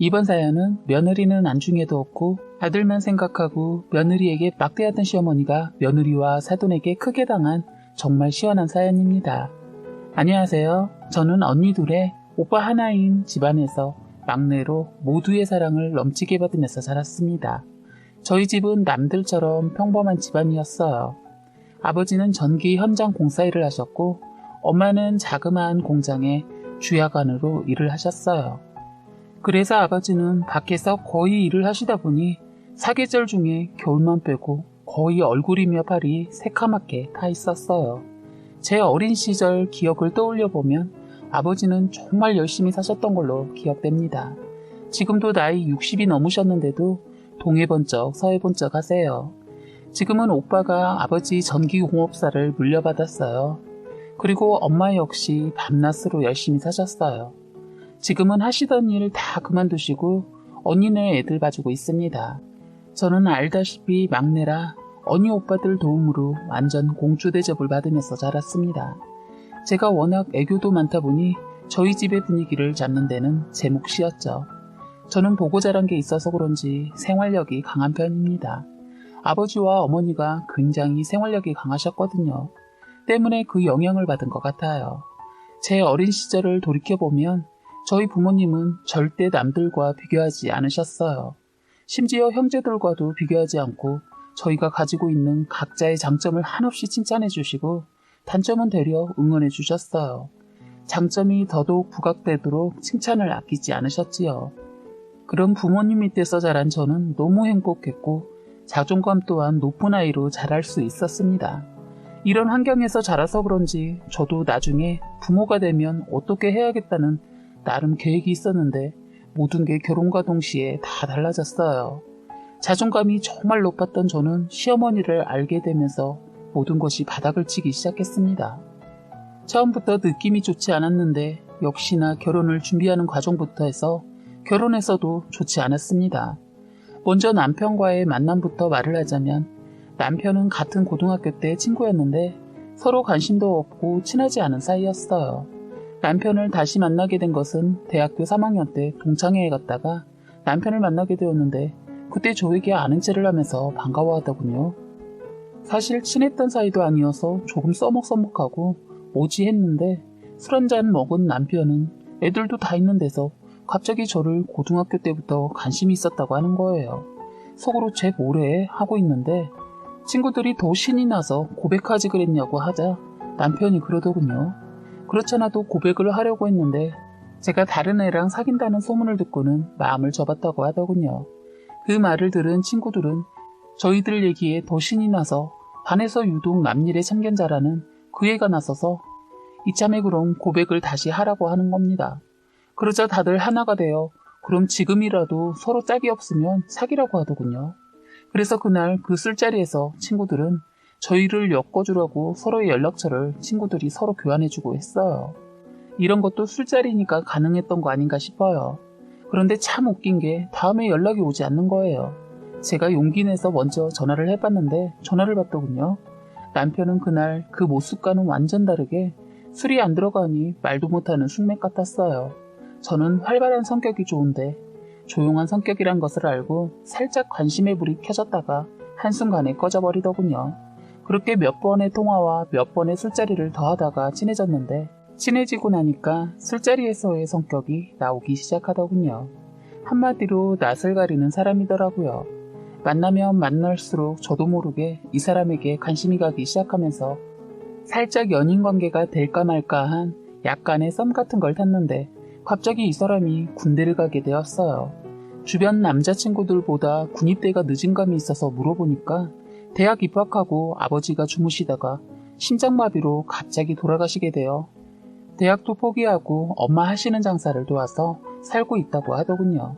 이번 사연은 며느리는 안중에도 없고 아들만 생각하고 며느리에게 막대하던 시어머니가 며느리와 사돈에게 크게 당한 정말 시원한 사연입니다. 안녕하세요. 저는 언니 둘의 오빠 하나인 집안에서 막내로 모두의 사랑을 넘치게 받으면서 자랐습니다. 저희 집은 남들처럼 평범한 집안이었어요. 아버지는 전기 현장 공사 일을 하셨고 엄마는 자그마한 공장에 주야관으로 일을 하셨어요. 그래서 아버지는 밖에서 거의 일을 하시다 보니 사계절 중에 겨울만 빼고 거의 얼굴이며 팔이 새카맣게 타 있었어요. 제 어린 시절 기억을 떠올려 보면 아버지는 정말 열심히 사셨던 걸로 기억됩니다. 지금도 나이 60이 넘으셨는데도 동해 번쩍 서해 번쩍 하세요. 지금은 오빠가 아버지 전기공업사를 물려받았어요. 그리고 엄마 역시 밤낮으로 열심히 사셨어요. 지금은 하시던 일다 그만두시고 언니네 애들 봐주고 있습니다. 저는 알다시피 막내라 언니 오빠들 도움으로 완전 공주 대접을 받으면서 자랐습니다. 제가 워낙 애교도 많다 보니 저희 집의 분위기를 잡는 데는 제 몫이었죠. 저는 보고 자란 게 있어서 그런지 생활력이 강한 편입니다. 아버지와 어머니가 굉장히 생활력이 강하셨거든요. 때문에 그 영향을 받은 것 같아요. 제 어린 시절을 돌이켜보면 저희 부모님은 절대 남들과 비교하지 않으셨어요. 심지어 형제들과도 비교하지 않고 저희가 가지고 있는 각자의 장점을 한없이 칭찬해 주시고 단점은 되려 응원해 주셨어요. 장점이 더더욱 부각되도록 칭찬을 아끼지 않으셨지요. 그런 부모님 밑에서 자란 저는 너무 행복했고 자존감 또한 높은 아이로 자랄 수 있었습니다. 이런 환경에서 자라서 그런지 저도 나중에 부모가 되면 어떻게 해야겠다는 나름 계획이 있었는데 모든 게 결혼과 동시에 다 달라졌어요. 자존감이 정말 높았던 저는 시어머니를 알게 되면서 모든 것이 바닥을 치기 시작했습니다. 처음부터 느낌이 좋지 않았는데 역시나 결혼을 준비하는 과정부터 해서 결혼해서도 좋지 않았습니다. 먼저 남편과의 만남부터 말을 하자면 남편은 같은 고등학교 때 친구였는데 서로 관심도 없고 친하지 않은 사이였어요. 남편을 다시 만나게 된 것은 대학교 3학년 때 동창회에 갔다가 남편을 만나게 되었는데 그때 저에게 아는 체를 하면서 반가워하더군요. 사실 친했던 사이도 아니어서 조금 써먹써먹하고 뭐지 했는데 술 한잔 먹은 남편은 애들도 다 있는 데서 갑자기 저를 고등학교 때부터 관심이 있었다고 하는 거예요. 속으로 제 뭐래 하고 있는데 친구들이 더 신이 나서 고백하지 그랬냐고 하자 남편이 그러더군요. 그렇잖아도 고백을 하려고 했는데 제가 다른 애랑 사귄다는 소문을 듣고는 마음을 접었다고 하더군요. 그 말을 들은 친구들은 저희들 얘기에 더 신이 나서 반에서 유독 남일의 참견자라는 그 애가 나서서 이참에 그럼 고백을 다시 하라고 하는 겁니다. 그러자 다들 하나가 되어 그럼 지금이라도 서로 짝이 없으면 사귀라고 하더군요. 그래서 그날 그 술자리에서 친구들은 저희를 엮어주라고 서로의 연락처를 친구들이 서로 교환해주고 했어요. 이런 것도 술자리니까 가능했던 거 아닌가 싶어요. 그런데 참 웃긴 게 다음에 연락이 오지 않는 거예요. 제가 용기 내서 먼저 전화를 해봤는데 전화를 받더군요. 남편은 그날 그 모습과는 완전 다르게 술이 안 들어가니 말도 못하는 숙맥 같았어요. 저는 활발한 성격이 좋은데 조용한 성격이란 것을 알고 살짝 관심의 불이 켜졌다가 한순간에 꺼져버리더군요. 그렇게 몇 번의 통화와 몇 번의 술자리를 더하다가 친해졌는데 친해지고 나니까 술자리에서의 성격이 나오기 시작하더군요. 한마디로 낯을 가리는 사람이더라고요. 만나면 만날수록 저도 모르게 이 사람에게 관심이 가기 시작하면서 살짝 연인 관계가 될까 말까 한 약간의 썸 같은 걸 탔는데 갑자기 이 사람이 군대를 가게 되었어요. 주변 남자친구들보다 군입대가 늦은 감이 있어서 물어보니까 대학 입학하고 아버지가 주무시다가 심장마비로 갑자기 돌아가시게 되어 대학도 포기하고 엄마 하시는 장사를 도와서 살고 있다고 하더군요.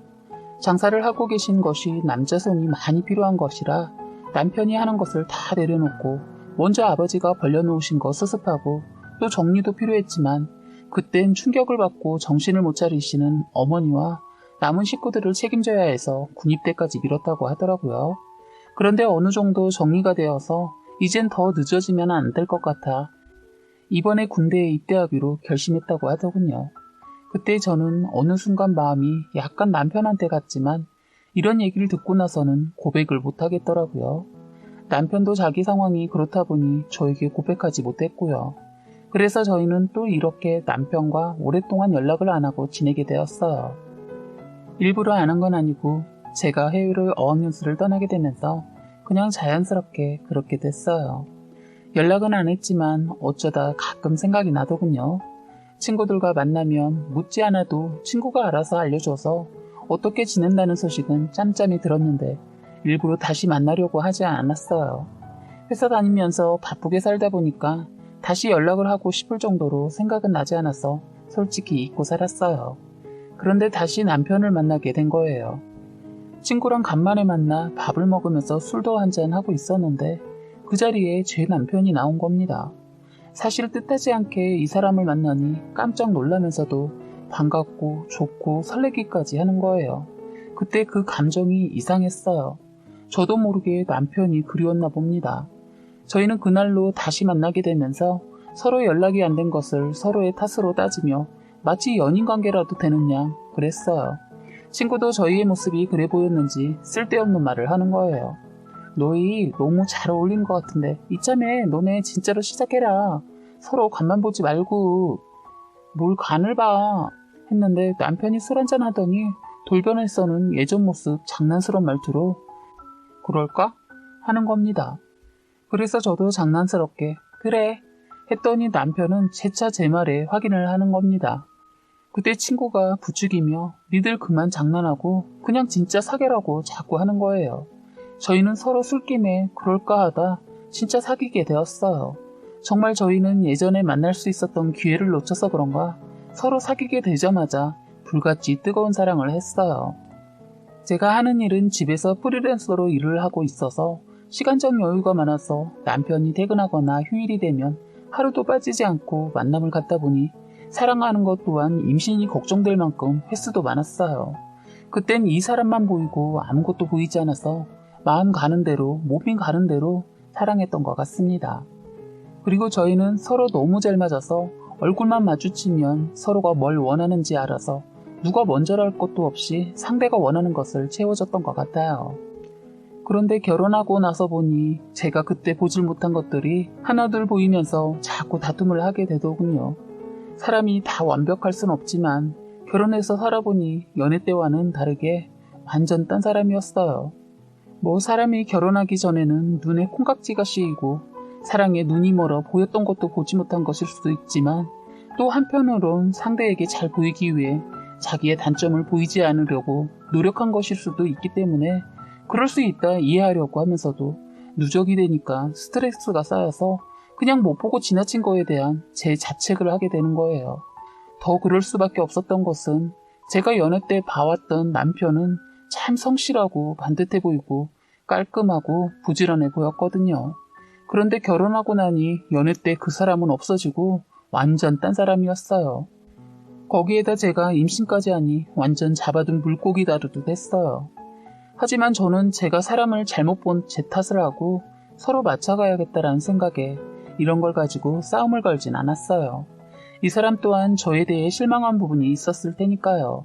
장사를 하고 계신 것이 남자 손이 많이 필요한 것이라 남편이 하는 것을 다 내려놓고 먼저 아버지가 벌려놓으신 거 수습하고 또 정리도 필요했지만 그땐 충격을 받고 정신을 못 차리시는 어머니와 남은 식구들을 책임져야 해서 군입대까지 미뤘다고 하더라고요. 그런데 어느 정도 정리가 되어서 이젠 더 늦어지면 안 될 것 같아 이번에 군대에 입대하기로 결심했다고 하더군요. 그때 저는 어느 순간 마음이 약간 남편한테 갔지만 이런 얘기를 듣고 나서는 고백을 못하겠더라고요. 남편도 자기 상황이 그렇다 보니 저에게 고백하지 못했고요. 그래서 저희는 또 이렇게 남편과 오랫동안 연락을 안 하고 지내게 되었어요. 일부러 안 한 건 아니고 제가 해외를 어학연수를 떠나게 되면서 그냥 자연스럽게 그렇게 됐어요. 연락은 안 했지만 어쩌다 가끔 생각이 나더군요. 친구들과 만나면 묻지 않아도 친구가 알아서 알려줘서 어떻게 지낸다는 소식은 짬짬이 들었는데 일부러 다시 만나려고 하지 않았어요. 회사 다니면서 바쁘게 살다 보니까 다시 연락을 하고 싶을 정도로 생각은 나지 않아서 솔직히 잊고 살았어요. 그런데 다시 남편을 만나게 된 거예요. 친구랑 간만에 만나 밥을 먹으면서 술도 한잔 하고 있었는데 그 자리에 제 남편이 나온 겁니다. 사실 뜻하지 않게 이 사람을 만나니 깜짝 놀라면서도 반갑고 좋고 설레기까지 하는 거예요. 그때 그 감정이 이상했어요. 저도 모르게 남편이 그리웠나 봅니다. 저희는 그날로 다시 만나게 되면서 서로 연락이 안 된 것을 서로의 탓으로 따지며 마치 연인 관계라도 양 그랬어요. 친구도 저희의 모습이 그래 보였는지 쓸데없는 말을 하는 거예요. 너희 너무 잘 어울린 것 같은데 이참에 너네 진짜로 시작해라. 서로 간만 보지 말고 뭘 간을 봐 했는데 남편이 술 한잔 하더니 돌변에서는 예전 모습 장난스러운 말투로 그럴까? 하는 겁니다. 그래서 저도 장난스럽게 그래 했더니 남편은 재차 제 말에 확인을 하는 겁니다. 그때 친구가 부추기며 니들 그만 장난하고 그냥 진짜 사귀라고 자꾸 하는 거예요. 저희는 서로 술김에 그럴까 하다 진짜 사귀게 되었어요. 정말 저희는 예전에 만날 수 있었던 기회를 놓쳐서 그런가 서로 사귀게 되자마자 불같이 뜨거운 사랑을 했어요. 제가 하는 일은 집에서 프리랜서로 일을 하고 있어서 시간적 여유가 많아서 남편이 퇴근하거나 휴일이 되면 하루도 빠지지 않고 만남을 갖다 보니 사랑하는 것 또한 임신이 걱정될 만큼 횟수도 많았어요. 그땐 이 사람만 보이고 아무것도 보이지 않아서 마음 가는 대로 몸이 가는 대로 사랑했던 것 같습니다. 그리고 저희는 서로 너무 잘 맞아서 얼굴만 마주치면 서로가 뭘 원하는지 알아서 누가 먼저랄 것도 없이 상대가 원하는 것을 채워줬던 것 같아요. 그런데 결혼하고 나서 보니 제가 그때 보질 못한 것들이 하나둘 보이면서 자꾸 다툼을 하게 되더군요. 사람이 다 완벽할 순 없지만 결혼해서 살아보니 연애 때와는 다르게 완전 딴 사람이었어요. 뭐 사람이 결혼하기 전에는 눈에 콩깍지가 씌이고 사랑에 눈이 멀어 보였던 것도 보지 못한 것일 수도 있지만 또 한편으론 상대에게 잘 보이기 위해 자기의 단점을 보이지 않으려고 노력한 것일 수도 있기 때문에 그럴 수 있다 이해하려고 하면서도 누적이 되니까 스트레스가 쌓여서 그냥 못 보고 지나친 거에 대한 제 자책을 하게 되는 거예요. 더 그럴 수밖에 없었던 것은 제가 연애 때 봐왔던 남편은 참 성실하고 반듯해 보이고 깔끔하고 부지런해 보였거든요. 그런데 결혼하고 나니 연애 때 그 사람은 없어지고 완전 딴 사람이었어요. 거기에다 제가 임신까지 하니 완전 잡아둔 물고기 다루듯 했어요. 하지만 저는 제가 사람을 잘못 본 제 탓을 하고 서로 맞춰가야겠다라는 생각에 이런 걸 가지고 싸움을 걸진 않았어요. 이 사람 또한 저에 대해 실망한 부분이 있었을 테니까요.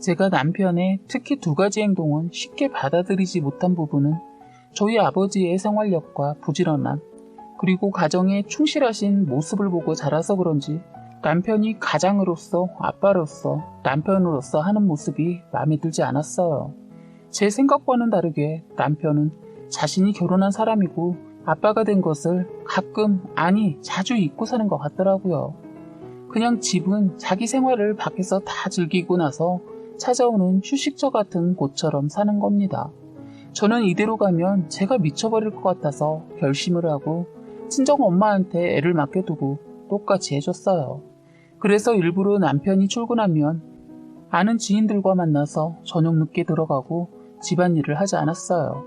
제가 남편의 특히 두 가지 행동은 쉽게 받아들이지 못한 부분은 저희 아버지의 생활력과 부지런함, 그리고 가정에 충실하신 모습을 보고 자라서 그런지 남편이 가장으로서 아빠로서 남편으로서 하는 모습이 마음에 들지 않았어요. 제 생각과는 다르게 남편은 자신이 결혼한 사람이고 아빠가 된 것을 가끔, 아니, 자주 잊고 사는 것 같더라고요. 그냥 집은 자기 생활을 밖에서 다 즐기고 나서 찾아오는 휴식처 같은 곳처럼 사는 겁니다. 저는 이대로 가면 제가 미쳐버릴 것 같아서 결심을 하고 친정 엄마한테 애를 맡겨두고 똑같이 해줬어요. 그래서 일부러 남편이 출근하면 아는 지인들과 만나서 저녁 늦게 들어가고 집안일을 하지 않았어요.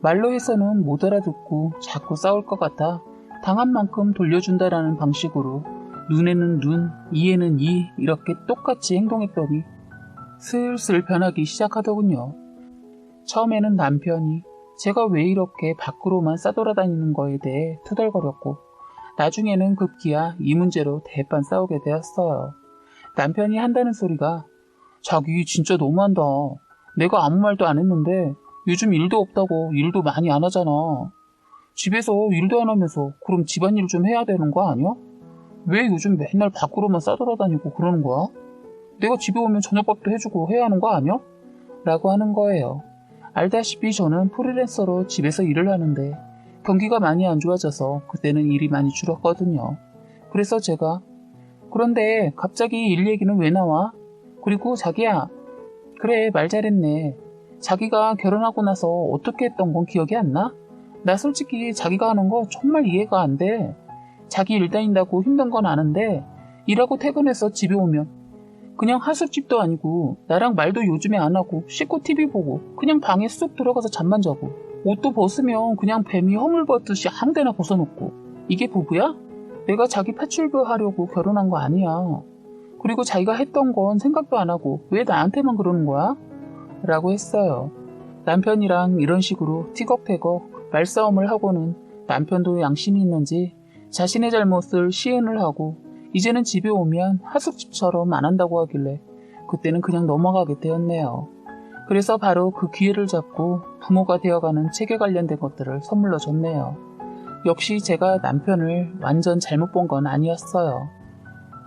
말로 해서는 못 알아듣고 자꾸 싸울 것 같아 당한 만큼 돌려준다라는 방식으로 눈에는 눈, 이에는 이 이렇게 똑같이 행동했더니 슬슬 변하기 시작하더군요. 처음에는 남편이 제가 왜 이렇게 밖으로만 싸돌아다니는 거에 대해 투덜거렸고 나중에는 급기야 이 문제로 대판 싸우게 되었어요. 남편이 한다는 소리가 자기 진짜 너무한다. 내가 아무 말도 안 했는데 요즘 일도 없다고 일도 많이 안 하잖아. 집에서 일도 안 하면서 그럼 집안일 좀 해야 되는 거 아니야? 왜 요즘 맨날 밖으로만 싸돌아다니고 그러는 거야? 내가 집에 오면 저녁밥도 해주고 해야 하는 거 아니야? 라고 하는 거예요. 알다시피 저는 프리랜서로 집에서 일을 하는데 경기가 많이 안 좋아져서 그때는 일이 많이 줄었거든요. 그래서 제가 그런데 갑자기 일 얘기는 왜 나와? 그리고 자기야 그래 말 잘했네. 자기가 결혼하고 나서 어떻게 했던 건 기억이 안 나? 나 솔직히 자기가 하는 거 정말 이해가 안 돼. 자기 일 다닌다고 힘든 건 아는데 일하고 퇴근해서 집에 오면 그냥 하숙집도 아니고 나랑 말도 요즘에 안 하고 씻고 TV 보고 그냥 방에 쑥 들어가서 잠만 자고 옷도 벗으면 그냥 뱀이 허물 벗듯이 아무 데나 벗어놓고 이게 부부야? 내가 자기 파출부 하려고 결혼한 거 아니야. 그리고 자기가 했던 건 생각도 안 하고 왜 나한테만 그러는 거야? 라고 했어요. 남편이랑 이런 식으로 티격태격 말싸움을 하고는 남편도 양심이 있는지 자신의 잘못을 시인을 하고 이제는 집에 오면 하숙집처럼 안 한다고 하길래 그때는 그냥 넘어가게 되었네요. 그래서 바로 그 기회를 잡고 부모가 되어가는 체계 관련된 것들을 선물로 줬네요. 역시 제가 남편을 완전 잘못 본 건 아니었어요.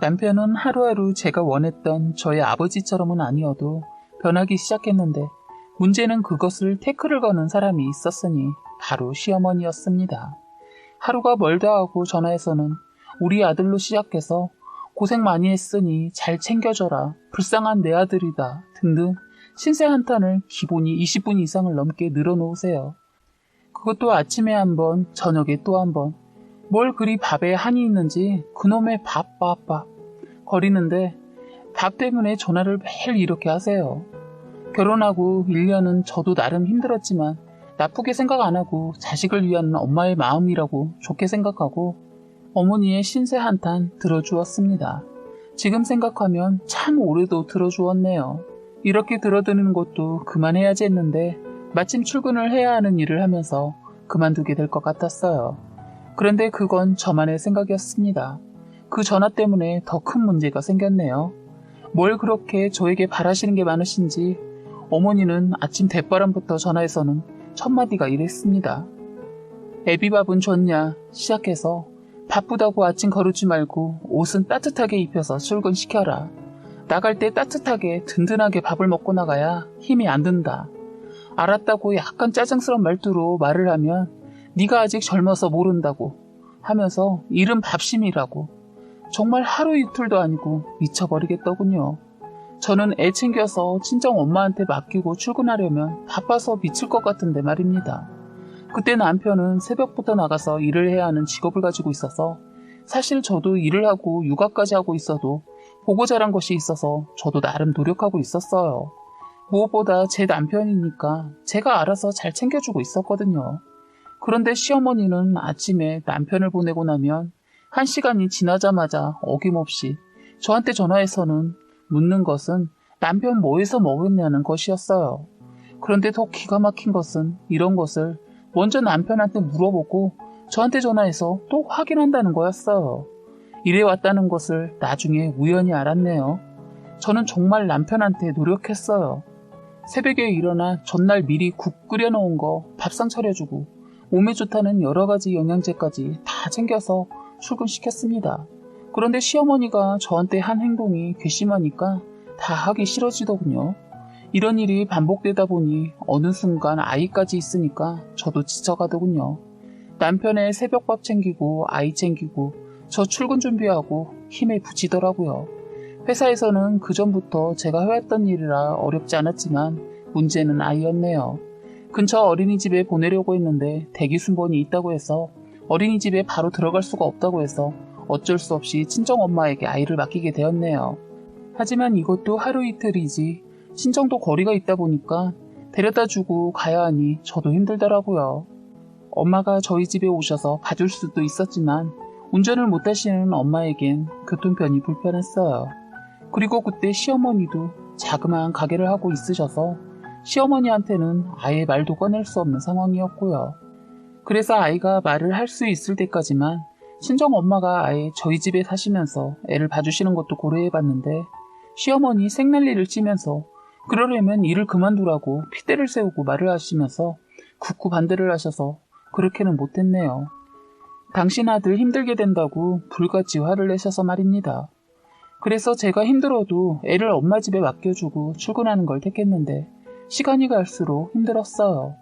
남편은 하루하루 제가 원했던 저의 아버지처럼은 아니어도 변하기 시작했는데 문제는 그것을 태클을 거는 사람이 있었으니 바로 시어머니였습니다. 하루가 멀다 하고 전화해서는 우리 아들로 시작해서 고생 많이 했으니 잘 챙겨줘라. 불쌍한 내 아들이다. 등등 신세 한탄을 기본이 20분 이상을 넘게 늘어놓으세요. 그것도 아침에 한 번, 저녁에 또 한 번. 뭘 그리 밥에 한이 있는지 그놈의 밥, 밥, 밥. 거리는데 밥 때문에 전화를 매일 이렇게 하세요. 결혼하고 1년은 저도 나름 힘들었지만 나쁘게 생각 안 하고 자식을 위한 엄마의 마음이라고 좋게 생각하고 어머니의 신세 한탄 들어주었습니다. 지금 생각하면 참 오래도 들어주었네요. 이렇게 들어드는 것도 그만해야지 했는데 마침 출근을 해야 하는 일을 하면서 그만두게 될 것 같았어요. 그런데 그건 저만의 생각이었습니다. 그 전화 때문에 더 큰 문제가 생겼네요. 뭘 그렇게 저에게 바라시는 게 많으신지 어머니는 아침 대바람부터 전화해서는 첫 마디가 이랬습니다. 애비밥은 줬냐 시작해서 바쁘다고 아침 거르지 말고 옷은 따뜻하게 입혀서 출근시켜라. 나갈 때 따뜻하게 든든하게 밥을 먹고 나가야 힘이 안 든다. 알았다고 약간 짜증스러운 말투로 말을 하면 네가 아직 젊어서 모른다고 하면서 이름 밥심이라고 정말 하루 이틀도 아니고 미쳐버리겠더군요. 저는 애 챙겨서 친정 엄마한테 맡기고 출근하려면 바빠서 미칠 것 같은데 말입니다. 그때 남편은 새벽부터 나가서 일을 해야 하는 직업을 가지고 있어서 사실 저도 일을 하고 육아까지 하고 있어도 보고 자란 것이 있어서 저도 나름 노력하고 있었어요. 무엇보다 제 남편이니까 제가 알아서 잘 챙겨주고 있었거든요. 그런데 시어머니는 아침에 남편을 보내고 나면 한 시간이 지나자마자 어김없이 저한테 전화해서는 묻는 것은 남편 뭐해서 먹었냐는 것이었어요. 그런데 더 기가 막힌 것은 이런 것을 먼저 남편한테 물어보고 저한테 전화해서 또 확인한다는 거였어요. 이래 왔다는 것을 나중에 우연히 알았네요. 저는 정말 남편한테 노력했어요. 새벽에 일어나 전날 미리 국 끓여놓은 거 밥상 차려주고 몸에 좋다는 여러 가지 영양제까지 다 챙겨서 출근시켰습니다. 그런데 시어머니가 저한테 한 행동이 괘씸하니까 다 하기 싫어지더군요. 이런 일이 반복되다 보니 어느 순간 아이까지 있으니까 저도 지쳐가더군요. 남편의 새벽밥 챙기고 아이 챙기고 저 출근 준비하고 힘에 부치더라고요. 회사에서는 그 전부터 제가 해왔던 일이라 어렵지 않았지만 문제는 아이였네요. 근처 어린이집에 보내려고 했는데 대기 순번이 있다고 해서 어린이집에 바로 들어갈 수가 없다고 해서 어쩔 수 없이 친정엄마에게 아이를 맡기게 되었네요. 하지만 이것도 하루 이틀이지 친정도 거리가 있다 보니까 데려다 주고 가야 하니 저도 힘들더라고요. 엄마가 저희 집에 오셔서 봐줄 수도 있었지만 운전을 못 하시는 엄마에겐 교통편이 불편했어요. 그리고 그때 시어머니도 자그마한 가게를 하고 있으셔서 시어머니한테는 아예 말도 꺼낼 수 없는 상황이었고요. 그래서 아이가 말을 할 수 있을 때까지만 친정 엄마가 아예 저희 집에 사시면서 애를 봐주시는 것도 고려해봤는데 시어머니 생난리를 찌면서 그러려면 일을 그만두라고 핏대를 세우고 말을 하시면서 굳고 반대를 하셔서 그렇게는 못했네요. 당신 아들 힘들게 된다고 불같이 화를 내셔서 말입니다. 그래서 제가 힘들어도 애를 엄마 집에 맡겨주고 출근하는 걸 택했는데 시간이 갈수록 힘들었어요.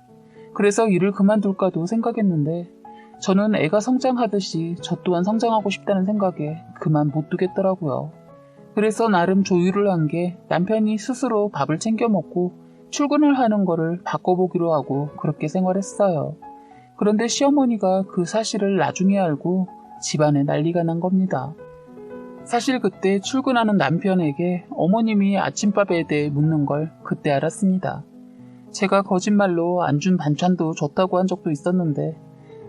그래서 일을 그만둘까도 생각했는데 저는 애가 성장하듯이 저 또한 성장하고 싶다는 생각에 그만 못 두겠더라고요. 그래서 나름 조율을 한 게 남편이 스스로 밥을 챙겨 먹고 출근을 하는 거를 바꿔보기로 하고 그렇게 생활했어요. 그런데 시어머니가 그 사실을 나중에 알고 집안에 난리가 난 겁니다. 사실 그때 출근하는 남편에게 어머님이 아침밥에 대해 묻는 걸 그때 알았습니다. 제가 거짓말로 안 준 반찬도 줬다고 한 적도 있었는데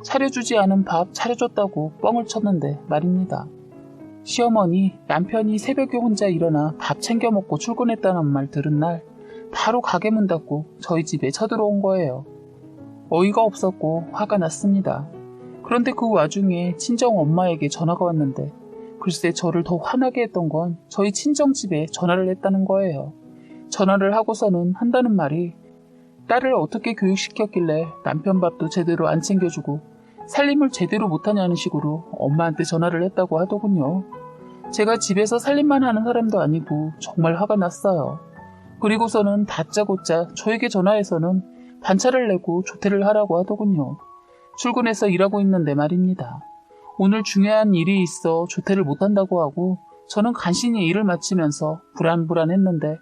차려주지 않은 밥 차려줬다고 뻥을 쳤는데 말입니다. 시어머니 남편이 새벽에 혼자 일어나 밥 챙겨 먹고 출근했다는 말 들은 날 바로 가게 문 닫고 저희 집에 쳐들어온 거예요. 어이가 없었고 화가 났습니다. 그런데 그 와중에 친정 엄마에게 전화가 왔는데 글쎄 저를 더 화나게 했던 건 저희 친정 집에 전화를 했다는 거예요. 전화를 하고서는 한다는 말이 딸을 어떻게 교육시켰길래 남편 밥도 제대로 안 챙겨주고 살림을 제대로 못하냐는 식으로 엄마한테 전화를 했다고 하더군요. 제가 집에서 살림만 하는 사람도 아니고 정말 화가 났어요. 그리고서는 다짜고짜 저에게 전화해서는 반차를 내고 조퇴를 하라고 하더군요. 출근해서 일하고 있는데 말입니다. 오늘 중요한 일이 있어 조퇴를 못한다고 하고 저는 간신히 일을 마치면서 불안불안했는데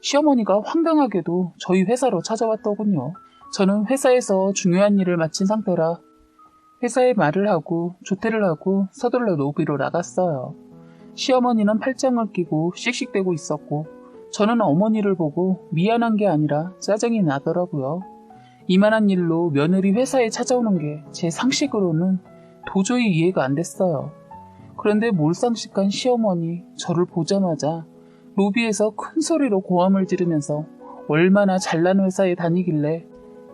시어머니가 황당하게도 저희 회사로 찾아왔더군요. 저는 회사에서 중요한 일을 마친 상태라 회사에 말을 하고 조퇴를 하고 서둘러 로비로 나갔어요. 시어머니는 팔짱을 끼고 씩씩대고 있었고 저는 어머니를 보고 미안한 게 아니라 짜증이 나더라고요. 이만한 일로 며느리 회사에 찾아오는 게 제 상식으로는 도저히 이해가 안 됐어요. 그런데 몰상식한 시어머니 저를 보자마자 로비에서 큰 소리로 고함을 지르면서 얼마나 잘난 회사에 다니길래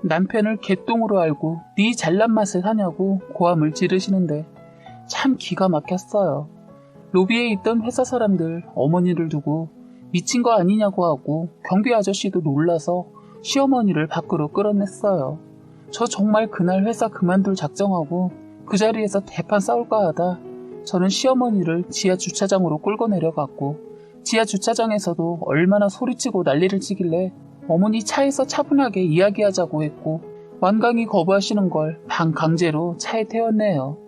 남편을 개똥으로 알고 네 잘난 맛을 사냐고 고함을 지르시는데 참 기가 막혔어요. 로비에 있던 회사 사람들 어머니를 두고 미친 거 아니냐고 하고 경비 아저씨도 놀라서 시어머니를 밖으로 끌어냈어요. 저 정말 그날 회사 그만둘 작정하고 그 자리에서 대판 싸울까 하다 저는 시어머니를 지하 주차장으로 끌고 내려갔고 지하 주차장에서도 얼마나 소리치고 난리를 치길래 어머니 차에서 차분하게 이야기하자고 했고 완강히 거부하시는 걸방 강제로 차에 태웠네요.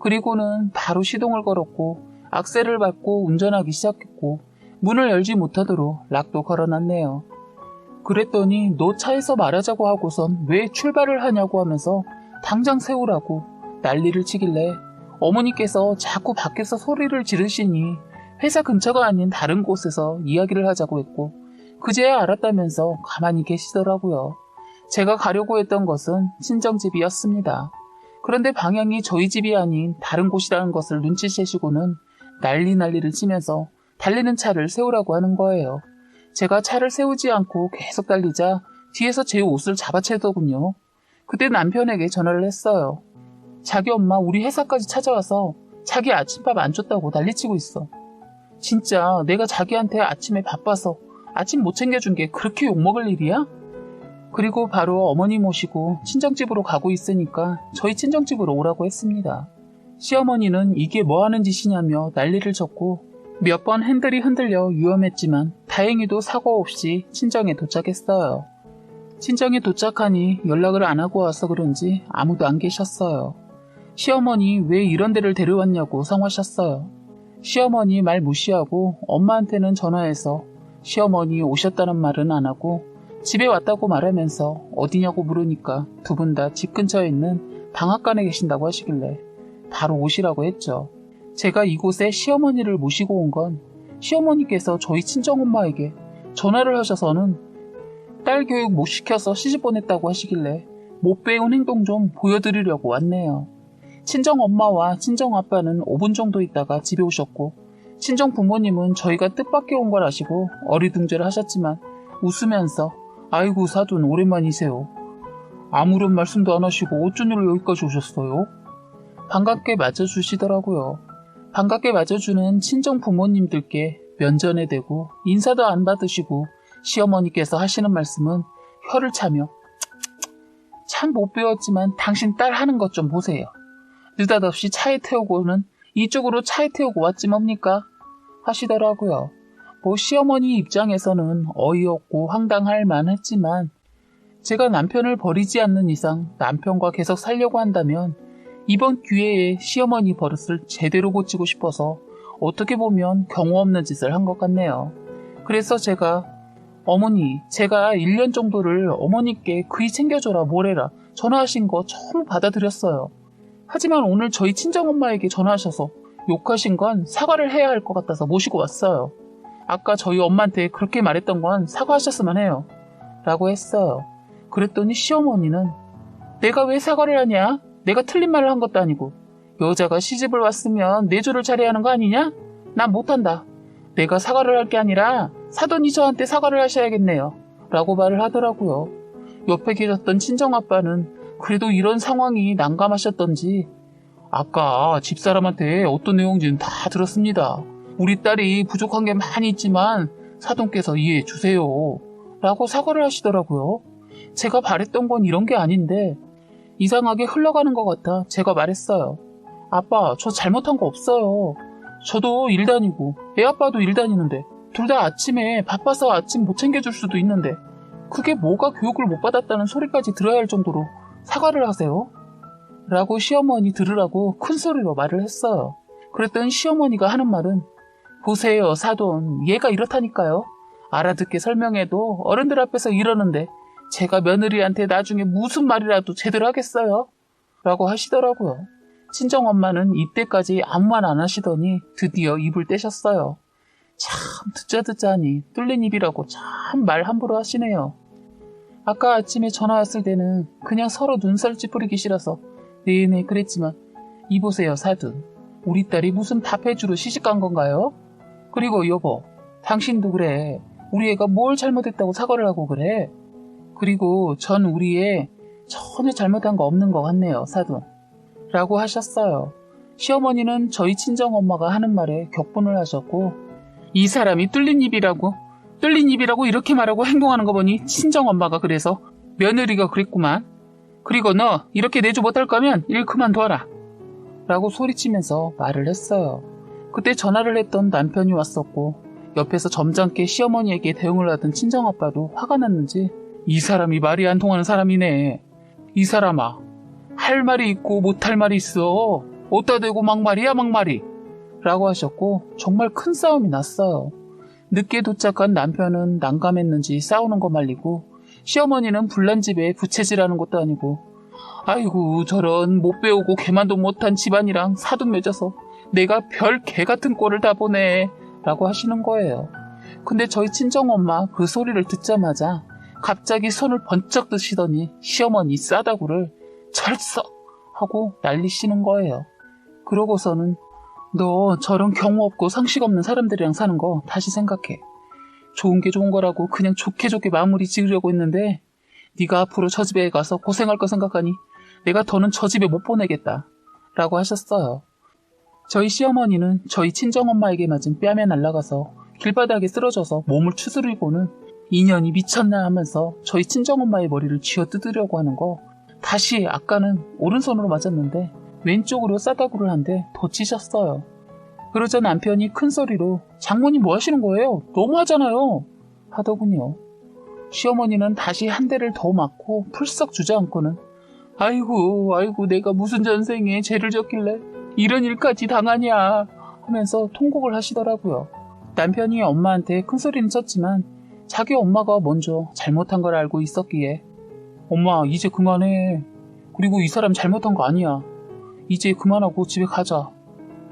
그리고는 바로 시동을 걸었고 악셀을 밟고 운전하기 시작했고 문을 열지 못하도록 락도 걸어놨네요. 그랬더니 너 차에서 말하자고 하고선 왜 출발을 하냐고 하면서 당장 세우라고 난리를 치길래 어머니께서 자꾸 밖에서 소리를 지르시니 회사 근처가 아닌 다른 곳에서 이야기를 하자고 했고 그제야 알았다면서 가만히 계시더라고요. 제가 가려고 했던 것은 친정집이었습니다. 그런데 방향이 저희 집이 아닌 다른 곳이라는 것을 눈치채시고는 난리 난리를 치면서 달리는 차를 세우라고 하는 거예요. 제가 차를 세우지 않고 계속 달리자 뒤에서 제 옷을 잡아채더군요. 그때 남편에게 전화를 했어요. 자기 엄마 우리 회사까지 찾아와서 자기 아침밥 안 줬다고 난리치고 있어. 진짜 내가 자기한테 아침에 바빠서 아침 못 챙겨준 게 그렇게 욕먹을 일이야? 그리고 바로 어머니 모시고 친정집으로 가고 있으니까 저희 친정집으로 오라고 했습니다. 시어머니는 이게 뭐 하는 짓이냐며 난리를 쳤고 몇 번 핸들이 흔들려 위험했지만 다행히도 사고 없이 친정에 도착했어요. 친정에 도착하니 연락을 안 하고 와서 그런지 아무도 안 계셨어요. 시어머니 왜 이런 데를 데려왔냐고 성하셨어요. 시어머니 말 무시하고 엄마한테는 전화해서 시어머니 오셨다는 말은 안 하고 집에 왔다고 말하면서 어디냐고 물으니까 두 분 다 집 근처에 있는 방앗간에 계신다고 하시길래 바로 오시라고 했죠. 제가 이곳에 시어머니를 모시고 온 건 시어머니께서 저희 친정엄마에게 전화를 하셔서는 딸 교육 못 시켜서 시집 보냈다고 하시길래 못 배운 행동 좀 보여드리려고 왔네요. 친정 엄마와 친정 아빠는 5분 정도 있다가 집에 오셨고 친정 부모님은 저희가 뜻밖의 온 걸 아시고 어리둥절 하셨지만 웃으면서 아이고 사돈 오랜만이세요. 아무런 말씀도 안 하시고 어쩐 일로 여기까지 오셨어요? 반갑게 맞아주시더라고요. 반갑게 맞아주는 친정 부모님들께 면전에 대고 인사도 안 받으시고 시어머니께서 하시는 말씀은 혀를 차며 참 못 배웠지만 당신 딸 하는 것 좀 보세요. 느닷없이 차에 태우고는 이쪽으로 차에 태우고 왔지 뭡니까? 하시더라고요. 뭐 시어머니 입장에서는 어이없고 황당할 만했지만 제가 남편을 버리지 않는 이상 남편과 계속 살려고 한다면 이번 기회에 시어머니 버릇을 제대로 고치고 싶어서 어떻게 보면 경우 없는 짓을 한 것 같네요. 그래서 제가 어머니, 제가 1년 정도를 어머니께 그이 챙겨줘라 뭐래라 전화하신 거 처음 받아들였어요. 하지만 오늘 저희 친정엄마에게 전화하셔서 욕하신 건 사과를 해야 할 것 같아서 모시고 왔어요. 아까 저희 엄마한테 그렇게 말했던 건 사과하셨으면 해요. 라고 했어요. 그랬더니 시어머니는 내가 왜 사과를 하냐? 내가 틀린 말을 한 것도 아니고 여자가 시집을 왔으면 내조를 잘해야 하는 거 아니냐? 난 못한다. 내가 사과를 할 게 아니라 사돈이 저한테 사과를 하셔야겠네요. 라고 말을 하더라고요. 옆에 계셨던 친정아빠는 그래도 이런 상황이 난감하셨던지 아까 집사람한테 어떤 내용인지는 다 들었습니다. 우리 딸이 부족한 게 많이 있지만 사돈께서 이해해 주세요. 라고 사과를 하시더라고요. 제가 바랬던 건 이런 게 아닌데 이상하게 흘러가는 것 같아 제가 말했어요. 아빠, 저 잘못한 거 없어요. 저도 일 다니고 애 아빠도 일 다니는데 둘 다 아침에 바빠서 아침 못 챙겨줄 수도 있는데 그게 뭐가 교육을 못 받았다는 소리까지 들어야 할 정도로 사과를 하세요? 라고 시어머니 들으라고 큰 소리로 말을 했어요. 그랬더니 시어머니가 하는 말은 보세요 사돈 얘가 이렇다니까요. 알아듣게 설명해도 어른들 앞에서 이러는데 제가 며느리한테 나중에 무슨 말이라도 제대로 하겠어요? 라고 하시더라고요. 친정엄마는 이때까지 아무 말 안 하시더니 드디어 입을 떼셨어요. 참 듣자 듣자 하니 뚫린 입이라고 참 말 함부로 하시네요. 아까 아침에 전화 왔을 때는 그냥 서로 눈살 찌푸리기 싫어서 네네 그랬지만 이보세요 사돈 우리 딸이 무슨 밥해주러 시집간 건가요? 그리고 여보 당신도 그래. 우리 애가 뭘 잘못했다고 사과를 하고 그래? 그리고 전 우리 애 전혀 잘못한 거 없는 것 같네요 사돈 라고 하셨어요. 시어머니는 저희 친정엄마가 하는 말에 격분을 하셨고 이 사람이 뚫린 입이라고 뚫린 입이라고 이렇게 말하고 행동하는 거 보니 친정엄마가 그래서 며느리가 그랬구만 그리고 너 이렇게 내주 못할 거면 일 그만둬라. 라고 소리치면서 말을 했어요. 그때 전화를 했던 남편이 왔었고 옆에서 점잖게 시어머니에게 대응을 하던 친정아빠도 화가 났는지 이 사람이 말이 안 통하는 사람이네. 이 사람아 할 말이 있고 못할 말이 있어. 어디다 대고 막말이야 막말이. 라고 하셨고 정말 큰 싸움이 났어요. 늦게 도착한 남편은 난감했는지 싸우는 거 말리고 시어머니는 불난집에 부채질하는 것도 아니고 아이고 저런 못 배우고 개만도 못한 집안이랑 사돈 맺어서 내가 별 개 같은 꼴을 다 보네 라고 하시는 거예요. 근데 저희 친정엄마 그 소리를 듣자마자 갑자기 손을 번쩍 드시더니 시어머니 싸다구를 철썩 하고 난리시는 거예요. 그러고서는 너 저런 경우 없고 상식 없는 사람들이랑 사는 거 다시 생각해. 좋은 게 좋은 거라고 그냥 좋게 좋게 마무리 지으려고 했는데 네가 앞으로 저 집에 가서 고생할 거 생각하니 내가 더는 저 집에 못 보내겠다. 라고 하셨어요. 저희 시어머니는 저희 친정엄마에게 맞은 뺨에 날아가서 길바닥에 쓰러져서 몸을 추스리고는 인연이 미쳤나 하면서 저희 친정엄마의 머리를 쥐어 뜯으려고 하는 거 다시 아까는 오른손으로 맞았는데 왼쪽으로 싸다구를 한데 덧치셨어요. 그러자 남편이 큰 소리로 장모님 뭐 하시는 거예요? 너무 하잖아요. 하더군요. 시어머니는 다시 한 대를 더 맞고 풀썩 주저앉고는 아이고 아이고 내가 무슨 전생에 죄를 졌길래 이런 일까지 당하냐 하면서 통곡을 하시더라고요. 남편이 엄마한테 큰 소리는 쳤지만 자기 엄마가 먼저 잘못한 걸 알고 있었기에 엄마 이제 그만해. 그리고 이 사람 잘못한 거 아니야. 이제 그만하고 집에 가자.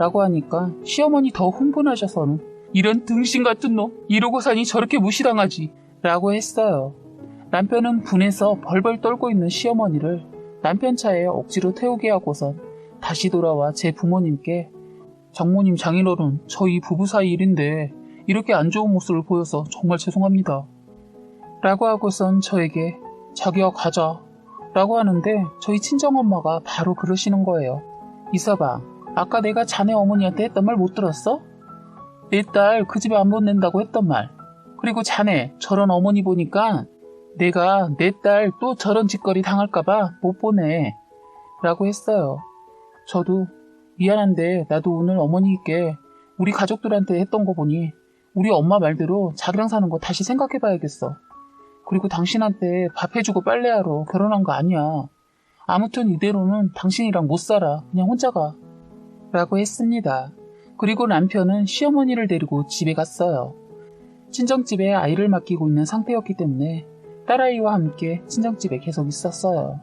라고 하니까 시어머니 더 흥분하셔서는 이런 등신 같은 놈 이러고 사니 저렇게 무시당하지 라고 했어요. 남편은 분해서 벌벌 떨고 있는 시어머니를 남편 차에 억지로 태우게 하고선 다시 돌아와 제 부모님께 장모님 장인어른 저희 부부 사이 일인데 이렇게 안 좋은 모습을 보여서 정말 죄송합니다. 라고 하고선 저에게 자기야 가자 라고 하는데 저희 친정엄마가 바로 그러시는 거예요. 이서방 아까 내가 자네 어머니한테 했던 말 못 들었어? 내 딸 그 집에 안 보낸다고 했던 말. 그리고 자네 저런 어머니 보니까 내가 내 딸 또 저런 짓거리 당할까봐 못 보내. 라고 했어요. 저도 미안한데 나도 오늘 어머니께 우리 가족들한테 했던 거 보니 우리 엄마 말대로 자기랑 사는 거 다시 생각해 봐야겠어. 그리고 당신한테 밥 해주고 빨래하러 결혼한 거 아니야. 아무튼 이대로는 당신이랑 못 살아. 그냥 혼자 가. 라고 했습니다. 그리고 남편은 시어머니를 데리고 집에 갔어요. 친정집에 아이를 맡기고 있는 상태였기 때문에 딸아이와 함께 친정집에 계속 있었어요.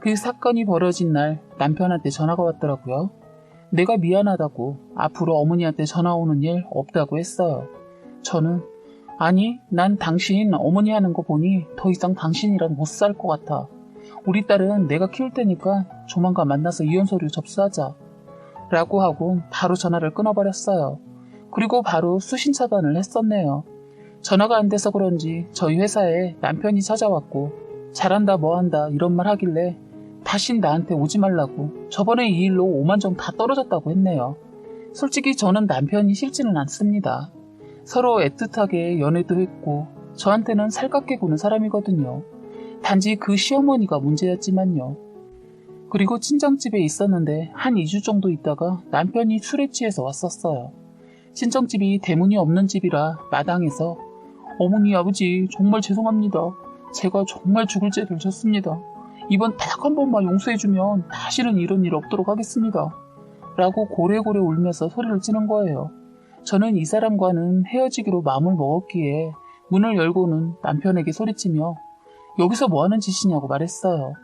그 사건이 벌어진 날 남편한테 전화가 왔더라고요. 내가 미안하다고 앞으로 어머니한테 전화 오는 일 없다고 했어요. 저는 아니 난 당신 어머니 하는 거 보니 더 이상 당신이랑 못 살 것 같아. 우리 딸은 내가 키울 테니까 조만간 만나서 이혼 서류 접수하자. 라고 하고 바로 전화를 끊어버렸어요. 그리고 바로 수신 차단을 했었네요. 전화가 안 돼서 그런지 저희 회사에 남편이 찾아왔고 잘한다 뭐한다 이런 말 하길래 다신 나한테 오지 말라고 저번에 이 일로 5만정 다 떨어졌다고 했네요. 솔직히 저는 남편이 싫지는 않습니다. 서로 애틋하게 연애도 했고 저한테는 살갑게 구는 사람이거든요. 단지 그 시어머니가 문제였지만요. 그리고 친정집에 있었는데 한 2주 정도 있다가 남편이 술에 취해서 왔었어요. 친정집이 대문이 없는 집이라 마당에서 어머니 아버지 정말 죄송합니다. 제가 정말 죽을 죄를 졌습니다. 이번 딱 한 번만 용서해주면 다시는 이런 일 없도록 하겠습니다. 라고 고래고래 울면서 소리를 치는 거예요. 저는 이 사람과는 헤어지기로 마음을 먹었기에 문을 열고는 남편에게 소리치며 여기서 뭐 하는 짓이냐고 말했어요.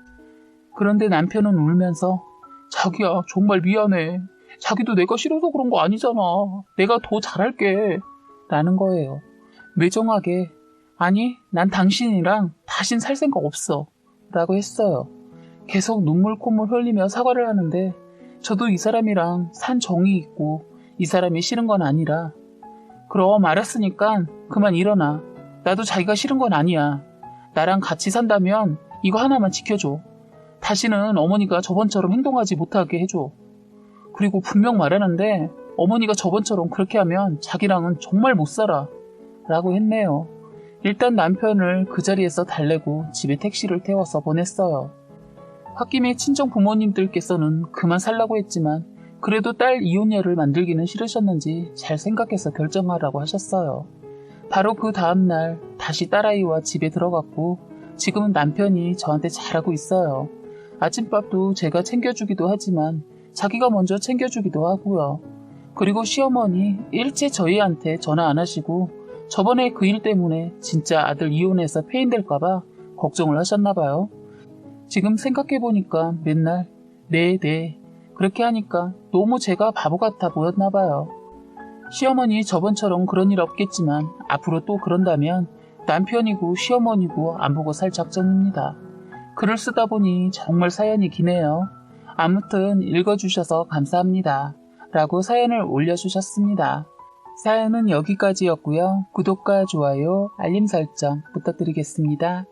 그런데 남편은 울면서 자기야 정말 미안해. 자기도 내가 싫어서 그런 거 아니잖아. 내가 더 잘할게. 라는 거예요. 매정하게 아니 난 당신이랑 다신 살 생각 없어. 라고 했어요. 계속 눈물 콧물 흘리며 사과를 하는데 저도 이 사람이랑 산 정이 있고 이 사람이 싫은 건 아니라 그럼 알았으니까 그만 일어나. 나도 자기가 싫은 건 아니야. 나랑 같이 산다면 이거 하나만 지켜줘. 다시는 어머니가 저번처럼 행동하지 못하게 해줘. 그리고 분명 말하는데 어머니가 저번처럼 그렇게 하면 자기랑은 정말 못 살아. 라고 했네요. 일단 남편을 그 자리에서 달래고 집에 택시를 태워서 보냈어요. 홧김에 친정 부모님들께서는 그만 살라고 했지만 그래도 딸 이혼녀를 만들기는 싫으셨는지 잘 생각해서 결정하라고 하셨어요. 바로 그 다음날 다시 딸아이와 집에 들어갔고 지금은 남편이 저한테 잘하고 있어요. 아침밥도 제가 챙겨주기도 하지만 자기가 먼저 챙겨주기도 하고요. 그리고 시어머니 일체 저희한테 전화 안 하시고 저번에 그 일 때문에 진짜 아들 이혼해서 폐인될까봐 걱정을 하셨나봐요. 지금 생각해보니까 맨날 네, 네. 그렇게 하니까 너무 제가 바보 같아 보였나봐요. 시어머니 저번처럼 그런 일 없겠지만 앞으로 또 그런다면 남편이고 시어머니고 안 보고 살 작정입니다. 글을 쓰다 보니 정말 사연이 기네요. 아무튼 읽어주셔서 감사합니다. 라고 사연을 올려주셨습니다. 사연은 여기까지였고요. 구독과 좋아요, 알림 설정 부탁드리겠습니다.